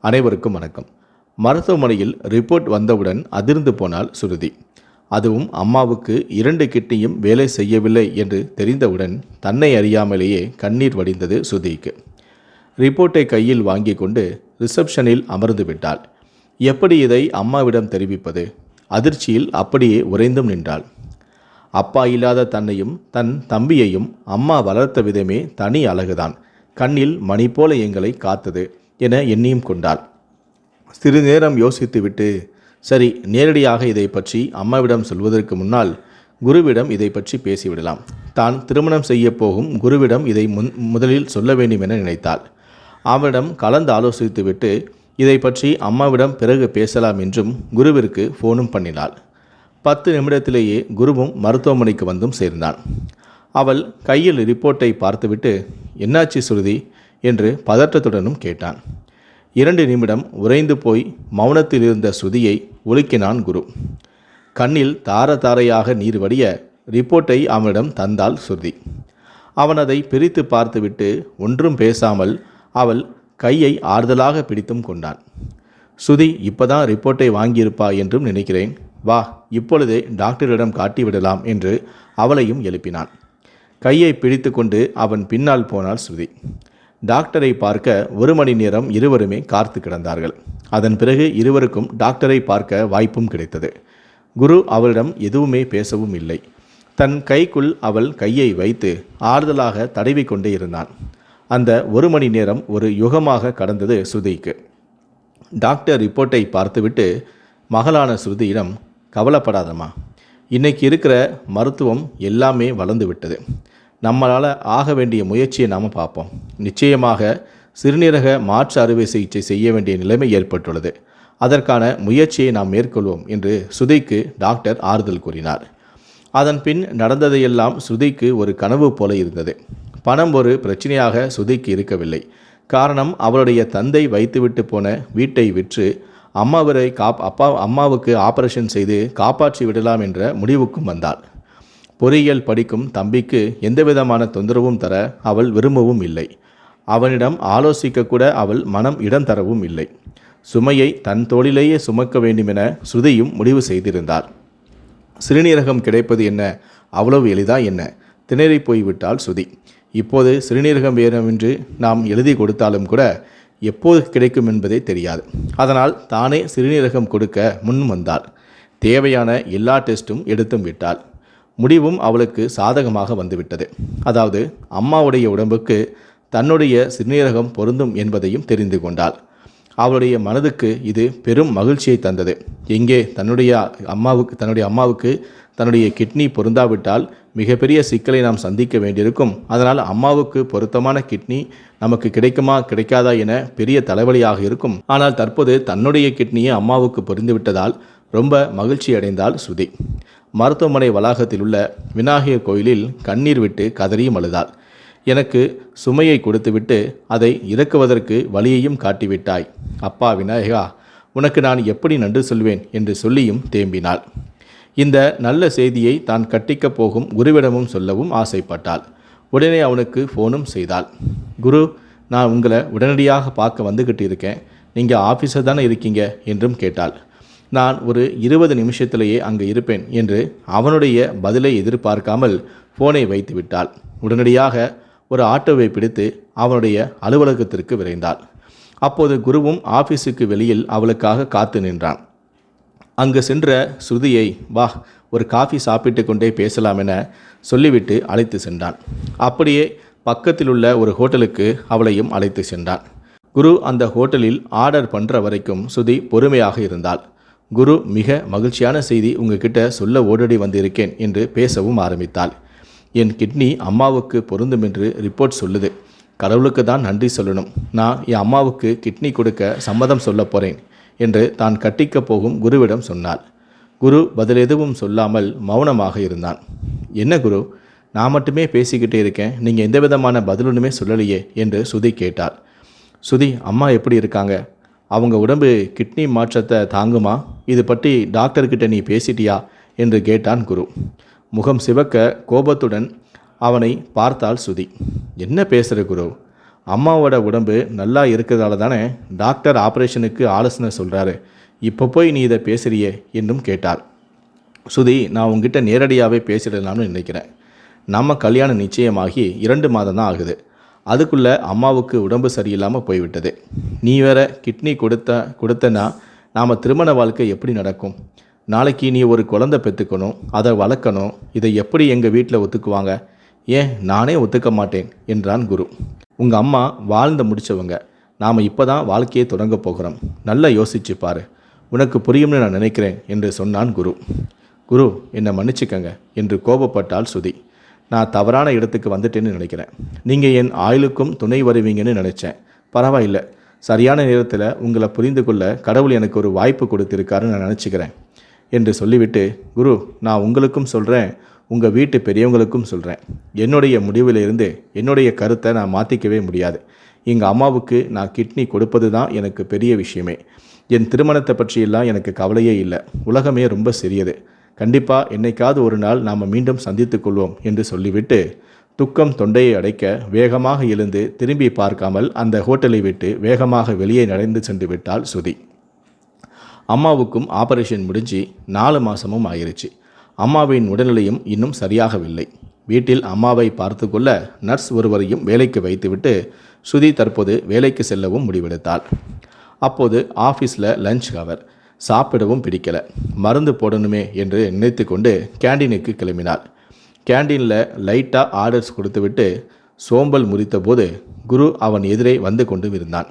அனைவருக்கும் வணக்கம். மருத்துவமனையில் ரிப்போர்ட் வந்தவுடன் அதிர்ந்து போனால் சுருதி. அதுவும் அம்மாவுக்கு இரண்டு கிட்னியும் வேலை செய்யவில்லை என்று தெரிந்தவுடன் தன்னை அறியாமலேயே கண்ணீர் வடிந்தது சுதிக்கு. ரிப்போர்ட்டை கையில் வாங்கி கொண்டு ரிசப்ஷனில் அமர்ந்து விட்டாள். எப்படி இதை அம்மாவிடம் தெரிவிப்பது? அதிர்ச்சியில் அப்படியே உறைந்தும் நின்றாள். அப்பா இல்லாத தன்னையும் தன் தம்பியையும் அம்மா வளர்த்த விதமே தனி அழகுதான். கண்ணில் மணி போல எங்களை காத்தது. என எண்ணியும் கொண்டாள். சிறு நேரம் யோசித்துவிட்டு சரி நேரடியாக இதை பற்றி அம்மாவிடம் சொல்வதற்கு முன்னால் குருவிடம் இதை பற்றி பேசிவிடலாம். தான் திருமணம் செய்ய போகும் குருவிடம் இதை முன் முதலில் சொல்ல வேண்டும் என நினைத்தாள். அவனிடம் கலந்து ஆலோசித்துவிட்டு இதை பற்றி அம்மாவிடம் பிறகு பேசலாம் என்றும் குருவிற்கு ஃபோனும் பண்ணினாள். பத்து நிமிடத்திலேயே குருவும் மருத்துவமனைக்கு வந்தும் சேர்ந்தான். அவள் கையில் ரிப்போர்ட்டை பார்த்துவிட்டு என்னாச்சு சுருதி? என்று பதற்றத்துடனும் கேட்டான். இரண்டு நிமிடம் உறைந்து போய் மௌனத்தில் இருந்த ஸ்ருதியை உலுக்கினான் குரு. கண்ணில் தார தாரையாக நீர் வடிய ரிப்போர்ட்டை அவனிடம் தந்தாள் ஸ்ருதி அவன் அதை பிரித்து பார்த்துவிட்டு ஒன்றும் பேசாமல் அவள் கையை ஆறுதலாக பிடித்தும் கொண்டான். சுதி இப்போதான் ரிப்போர்ட்டை வாங்கியிருப்பா என்றும் நினைக்கிறேன். வா இப்பொழுதே டாக்டரிடம் காட்டிவிடலாம் என்று அவளையும் எழுப்பினான். கையை பிடித்து கொண்டு அவன் பின்னால் போனாள் ஸ்ருதி டாக்டரை பார்க்க ஒரு மணி நேரம் இருவருமே காத்து கிடந்தார்கள். அதன் பிறகு இருவருக்கும் டாக்டரை பார்க்க வாய்ப்பும் கிடைத்தது. குரு அவளிடம் எதுவுமே பேசவும் இல்லை. தன் கைக்குள் அவள் கையை வைத்து ஆறுதலாக தடவிக்கொண்டே இருந்தான். அந்த ஒரு மணி நேரம் ஒரு யுகமாக கடந்தது ஸ்ருதிக்கு. டாக்டர் ரிப்போர்ட்டை பார்த்துவிட்டு மகளான ஸ்ருதியிடம் கவலைப்படாதம்மா. இன்னைக்கு இருக்கிற மருத்துவம் எல்லாமே வளர்ந்து விட்டது. நம்மளால் ஆக வேண்டிய முயற்சியை நாம் பார்ப்போம். நிச்சயமாக சிறுநீரக மாற்று அறுவை சிகிச்சை செய்ய வேண்டிய நிலைமை ஏற்பட்டுள்ளது. அதற்கான முயற்சியை நாம் மேற்கொள்வோம் என்று சுதைக்கு டாக்டர் ஆறுதல் கூறினார். அதன் பின் நடந்ததையெல்லாம் சுதைக்கு ஒரு கனவு போல இருந்தது. பணம் ஒரு பிரச்சனையாக சுதைக்கு இருக்கவில்லை. காரணம் அவளுடைய தந்தை வைத்துவிட்டு போன வீட்டை விற்று அம்மாவரை காப் அப்பா அம்மாவுக்கு ஆபரேஷன் செய்து காப்பாற்றி விடலாம் என்ற முடிவுக்கும் வந்தாள். பொறியியல் படிக்கும் தம்பிக்கு எந்தவிதமான தொந்தரவும் தர அவள் விரும்பவும் இல்லை. அவனிடம் ஆலோசிக்க கூட அவள் மனம் இடம் தரவும் இல்லை. சுமையை தன் தோளிலேயே சுமக்க வேண்டுமென ஸ்ருதியும் முடிவு செய்திருந்தாள். சிறுநீரகம் கிடைப்பது என்ன? அவ்வளவு எளிதா என்ன? திணறி போய்விட்டால் சுதி இப்போது சிறுநீரகம் வேணுமென்று நாம் எழுதி கொடுத்தாலும் கூட எப்போது கிடைக்கும் என்பதே தெரியாது. அதனால் தானே சிறுநீரகம் கொடுக்க முன் வந்தாள். தேவையான எல்லா டெஸ்ட்டும் எடுத்தும் விட்டாள். முடிவும் அவளுக்கு சாதகமாக வந்துவிட்டது. அதாவது அம்மாவுடைய உடம்புக்கு தன்னுடைய சிறுநீரகம் பொருந்தும் என்பதையும் தெரிந்து கொண்டாள். அவளுடைய மனதுக்கு இது பெரும் மகிழ்ச்சியை தந்தது. எங்கே? தன்னுடைய அம்மாவுக்கு தன்னுடைய அம்மாவுக்கு தன்னுடைய கிட்னி பொருந்தாவிட்டால் மிகப்பெரிய சிக்கலை நாம் சந்திக்க வேண்டியிருக்கும். அதனால் அம்மாவுக்கு பொருத்தமான கிட்னி நமக்கு கிடைக்குமா கிடைக்காதா என பெரிய தலைவலியாக இருக்கும். ஆனால் தற்போது தன்னுடைய கிட்னியை அம்மாவுக்கு பொருந்துவிட்டதால் ரொம்ப மகிழ்ச்சி அடைந்தாள் ஸ்ருதி. மருத்துவமனை வளாகத்தில் உள்ள விநாயகர் கோயிலில் கண்ணீர் விட்டு கதறியும் அழுதாள். எனக்கு சுமையை கொடுத்துவிட்டு அதை இறக்குவதற்கு வழியையும் காட்டிவிட்டாய். அப்பா விநாயகா உனக்கு நான் எப்படி நன்றி சொல்வேன் என்று சொல்லியும் தேம்பினாள். இந்த நல்ல செய்தியை தான் கட்டிக்கப் போகும் குருவிடமும் சொல்லவும் ஆசைப்பட்டாள். உடனே அவனுக்கு ஃபோனும் செய்தாள். குரு நான் உங்களை உடனடியாக பார்க்க வந்துக்கிட்டு இருக்கேன். நீங்கள் ஆஃபீஸில் தானே இருக்கீங்க என்றும் கேட்டாள். நான் ஒரு இருபது நிமிஷத்திலேயே அங்கே இருப்பேன் என்று அவனுடைய பதிலை எதிர்பார்க்காமல் ஃபோனை வைத்து விட்டாள் உடனடியாக ஒரு ஆட்டோவை பிடித்து அவனுடைய அலுவலகத்திற்கு விரைந்தாள். அப்போது குருவும் ஆபீஸுக்கு வெளியில் அவளுக்காக காத்து நின்றான். அங்கு சென்ற ஸ்ருதியை வா ஒரு காஃபி சாப்பிட்டு கொண்டே பேசலாம் என சொல்லிவிட்டு அழைத்து சென்றான். அப்படியே பக்கத்தில் உள்ள ஒரு ஹோட்டலுக்கு அவளையும் அழைத்து சென்றான். குரு அந்த ஹோட்டலில் ஆர்டர் பண்ணுற வரைக்கும் சுதி பொறுமையாக இருந்தாள். குரு மிக மகிழ்ச்சியான செய்தி உங்ககிட்ட சொல்ல ஓடடி வந்திருக்கேன் என்று பேசவும் ஆரம்பித்தாள். என் கிட்னி அம்மாவுக்கு பொருந்தும் என்று ரிப்போர்ட் சொல்லுது. கடவுளுக்கு தான் நன்றி சொல்லணும். நான் என் அம்மாவுக்கு கிட்னி கொடுக்க சம்மதம் சொல்ல போகிறேன் என்று தான் கட்டிக்கப் போகும் குருவிடம் சொன்னாள். குரு பதில் எதுவும் சொல்லாமல் மௌனமாக இருந்தான். என்ன குரு நான் மட்டுமே பேசிக்கிட்டே இருக்கேன். நீங்கள் எந்த விதமான பதிலுன்னுமே சொல்லலையே என்று சுதி கேட்டாள். சுதி அம்மா எப்படி இருக்காங்க? அவங்க உடம்பு கிட்னி மாற்றத்தை தாங்குமா? இது பற்றி டாக்டர்கிட்ட நீ பேசிட்டியா? என்று கேட்டான் குரு. முகம் சிவக்க கோபத்துடன் அவனை பார்த்தாள் சுதி. என்ன பேசுகிற குரு? அம்மாவோட உடம்பு நல்லா இருக்கிறதால தானே டாக்டர் ஆப்ரேஷனுக்கு ஆலோசனை சொல்கிறாரு இப்போ போய் நீ இதை பேசுறியே என்றும் கேட்டாள். சுதி நான் உங்ககிட்ட நேரடியாகவே பேசிடலாம்னு நினைக்கிறேன். நம்ம கல்யாணம் நிச்சயமாகி இரண்டு மாதம் தான் ஆகுது. அதுக்குள்ளே அம்மாவுக்கு உடம்பு சரியில்லாமல் போய்விட்டது. நீ வேற கிட்னி கொடுத்த கொடுத்தனா நாம் திருமண வாழ்க்கை எப்படி நடக்கும்? நாளைக்கு நீ ஒரு குழந்தை பெற்றுக்கணும் அதை வளர்க்கணும் இதை எப்படி எங்கள் வீட்டில் ஒத்துக்குவாங்க? ஏன் நானே ஒத்துக்க மாட்டேன் என்றான் குரு. உங்கள் அம்மா வாழ்ந்து முடித்தவங்க நாம் இப்போ தான் வாழ்க்கையை தொடங்க போகிறோம். நல்லா யோசிச்சு பாரு. உனக்கு புரியும்னு நான் நினைக்கிறேன் என்று சொன்னான் குரு. குரு என்னை மன்னிச்சுக்கங்க என்று கோபப்பட்டாள் சுதி. நான் தவறான இடத்துக்கு வந்துட்டேன்னு நினைக்கிறேன். நீங்கள் என் ஆயுளுக்கும் துணை வருவீங்கன்னு நினச்சேன். பரவாயில்லை. சரியான நேரத்தில் உங்களை புரிந்து கொள்ள கடவுள் எனக்கு ஒரு வாய்ப்பு கொடுத்திருக்காருன்னு நான் நினச்சிக்கிறேன். என்று சொல்லிவிட்டு குரு நான் உங்களுக்கும் சொல்கிறேன் உங்கள் வீட்டு பெரியவங்களுக்கும் சொல்கிறேன் என்னுடைய முடிவிலிருந்து என்னுடைய கருத்தை நான் மாற்றிக்கவே முடியாது. எங்கள் அம்மாவுக்கு நான் கிட்னி கொடுப்பது தான் எனக்கு பெரிய விஷயமே. என் திருமணத்தை பற்றியெல்லாம் எனக்கு கவலையே இல்லை. உலகமே ரொம்ப சிறியது. கண்டிப்பாக என்னைக்காவது ஒரு நாள் நாம் மீண்டும் சந்தித்து கொள்வோம் என்று சொல்லிவிட்டு துக்கம் தொண்டையை அடைக்க வேகமாக எழுந்து திரும்பி பார்க்காமல் அந்த ஹோட்டலை விட்டு வேகமாக வெளியே நடந்து சென்று விட்டாள் சுதி. அம்மாவுக்கும் ஆபரேஷன் முடிஞ்சு நாலு மாதமும் ஆயிருச்சு. அம்மாவின் உடல்நிலையும் இன்னும் சரியாகவில்லை. வீட்டில் அம்மாவை பார்த்து கொள்ள நர்ஸ் ஒருவரையும் வேலைக்கு வைத்துவிட்டு சுதி தற்போது வேலைக்கு செல்லவும் முடிவெடுத்தாள். அப்போது ஆஃபீஸில் லஞ்ச் கவர். சாப்பிடவும் பிடிக்கல. மருந்து போடணுமே என்று நினைத்து கொண்டு கேண்டீனுக்கு கிளம்பினாள். கேண்டீனில் லைட்டாக ஆர்டர்ஸ் கொடுத்துவிட்டு சோம்பல் முறித்தபோது குரு அவன் எதிரே வந்து கொண்டு இருந்தான்.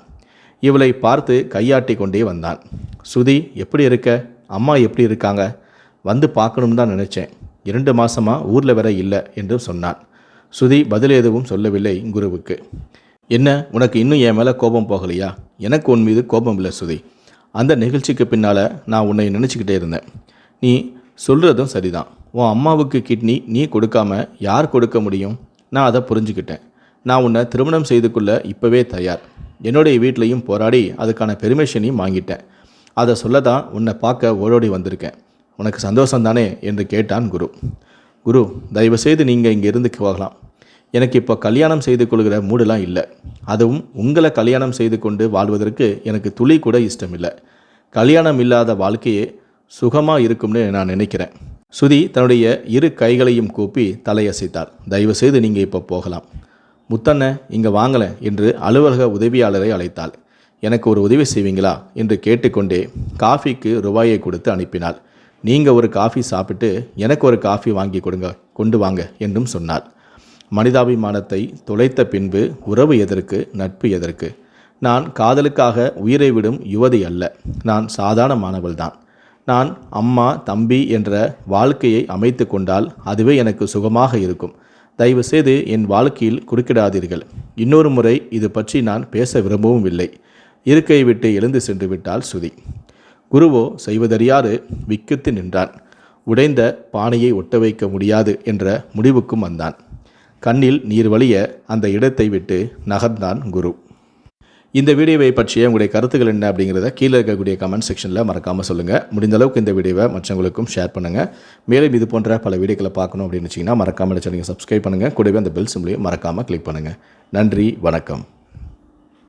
இவளை பார்த்து கையாட்டி கொண்டே வந்தான். சுதி எப்படி இருக்க? அம்மா எப்படி இருக்காங்க? வந்து பார்க்கணும் தான் நினச்சேன். இரண்டு மாசமாக ஊரில் வர இல்லை என்று சொன்னான். சுதி பதில் எதுவும் சொல்லவில்லை குருவுக்கு. என்ன உனக்கு இன்னும் என் மேலே கோபம் போகலையா? எனக்கு உன் மீது கோபம் இல்லை சுதி. அந்த நிகழ்ச்சிக்கு பின்னால் நான் உன்னை நினச்சிக்கிட்டே இருந்தேன். நீ சொல்கிறதும் சரிதான். உன் அம்மாவுக்கு கிட்னி நீ கொடுக்காம யார் கொடுக்க முடியும்? நான் அதை புரிஞ்சுக்கிட்டேன். நான் உன்னை திருமணம் செய்து கொள்ள இப்போவே தயார். என்னுடைய வீட்லேயும் போராடி அதுக்கான பெர்மிஷனையும் வாங்கிட்டேன். அதை சொல்ல தான் உன்னை பார்க்க ஓடோடி வந்திருக்கேன். உனக்கு சந்தோஷம் தானே என்று கேட்டான் குரு. குரு தயவுசெய்து நீங்கள் இங்கே இருந்து போகலாம். எனக்கு இப்போ கல்யாணம் செய்து கொள்கிற மூடெல்லாம் இல்லை. அதுவும் உங்களை கல்யாணம் செய்து கொண்டு வாழ்வதற்கு எனக்கு துளி கூட இஷ்டமில்லை. கல்யாணம் இல்லாத வாழ்க்கையே சுகமாக இருக்கும்னு நான் நினைக்கிறேன். சுதி தன்னுடைய இரு கைகளையும் கூப்பி தலையசைத்தாள். தயவுசெய்து நீங்கள் இப்போ போகலாம். முத்தண்ண இங்கே வாங்கலை என்று அலுவலக உதவியாளரை அழைத்தாள். எனக்கு ஒரு உதவி செய்வீங்களா என்று கேட்டுக்கொண்டே காஃபிக்கு ரூபாயை கொடுத்து அனுப்பினாள். நீங்கள் ஒரு காஃபி சாப்பிட்டு எனக்கு ஒரு காஃபி வாங்கி கொடுங்க கொண்டு வாங்க என்றும் சொன்னாள். மனிதாபிமானத்தை தொலைத்த பின்பு உறவு எதற்கு நட்பு எதற்கு? நான் காதலுக்காக உயிரை விடும் யுவதி அல்ல. நான் சாதாரணமானவள்தான் நான் அம்மா தம்பி என்ற வாழ்க்கையை அமைத்து கொண்டால் அதுவே எனக்கு சுகமாக இருக்கும். தயவு செய்து என் வாழ்க்கையில் குறுக்கிடாதீர்கள். இன்னொரு முறை இது பற்றி நான் பேச விரும்பவும் இல்லை. இருக்கை விட்டு எழுந்து சென்று விட்டால் சுதி. குருவோ செய்வதறியாறு விக்கித்து நின்றான். உடைந்த பானையை ஒட்ட வைக்க முடியாது என்ற முடிவுக்கும் வந்தான். கண்ணில் நீர் வழிய அந்த இடத்தை விட்டு நகர்ந்தான் குரு. இந்த வீடியோவை பற்றிய உங்களுடைய கருத்துக்கள் என்ன அப்படிங்கிறத கீழே இருக்கக்கூடிய கமெண்ட் செக்ஷனில் மறக்காமல் சொல்லுங்கள் முடிந்த அளவுக்கு இந்த வீடியோவை மற்றவங்களுக்கும் ஷேர் பண்ணுங்கள் மேலும் இது போன்ற பல வீடியோக்களை பார்க்கணும் அப்படின்னு வச்சிங்கன்னா மறக்காமல் சேனலுக்கு சப்ஸ்கிரைப் பண்ணுங்கள் கூடவே அந்த பெல் சிம்லையும் மறக்காமல் கிளிக் பண்ணுங்கள் நன்றி வணக்கம்.